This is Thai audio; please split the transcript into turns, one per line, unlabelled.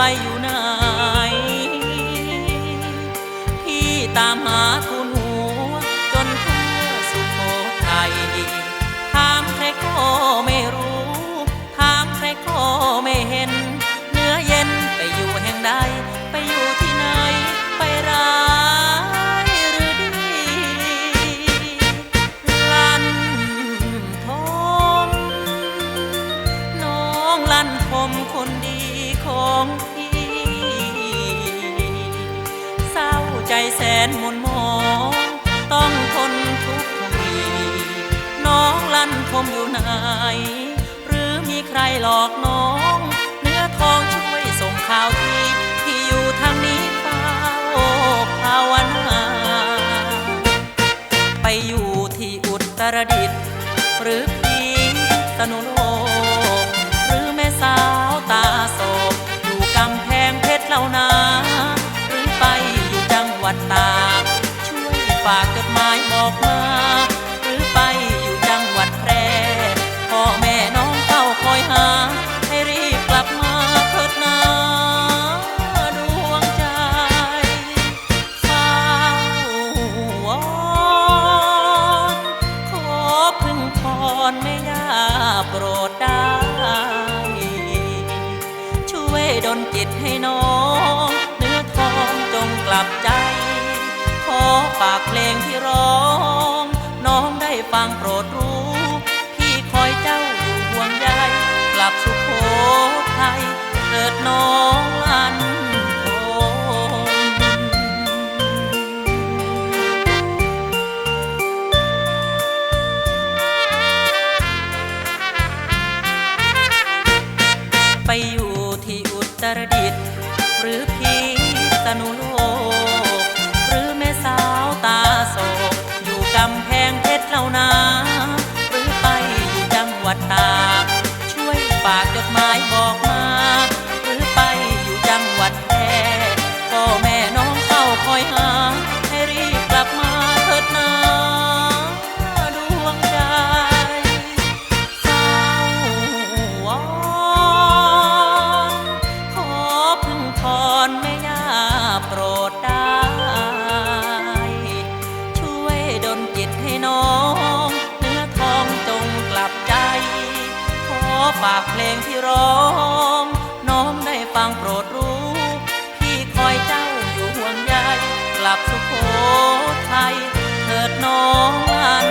ไปอยู่ไหน พี่ตามหาทุนหัว จนทั่วสุโขทัยถามใครก็ไม่รู้ถามใครก็ไม่เห็น เนื้อเย็นไปอยู่แห่งใด ไปอยู่ที่ไหน ไปร้ายหรือดีลั่นทมน้องลั่นคมคน ของพี่ เศร้าใจแสนหมุนหมอง ต้องทนทุกข์ทีน้องลั่นทมอยู่ไหน หรือมีใครหลอกน้อง เนื้อทองช่วยส่งข่าวทีที่อยู่ทางนี้เฝ้าภาวนาไปอยู่ที่อุตรดิตถ์หรือพีสนุโลกากจดหมายบอกมา หรือไปอยู่จังหวัดแพร่พ่อแม่น้องเฝ้าคอยหา ให้รีบกลับมาเถิดนาดวงใจเฝ้าวอนขอพึ่งพรไม่ย่าโปรดได้ ช่วยดลจิตให้น้อง เนื้อทองจงกลับใจากเพลงที่ร้อง น้องได้ฟังโปรดรู้ พี่คอยเจ้าอยู่ห่วงใยกลับสุโขทัยเกิดน้องอันทมไปอยู่ที่อุตรดิตถ์หรือพีสนุโลก ง ให้น้องเนื้อทองจงกลับใจ ขอฝากเพลงที่ร้อง น้องได้ฟังโปรดรู้ พี่คอยเจ้าอยู่ห่วงใยกลับสุโขทัยเถิดน้องอัน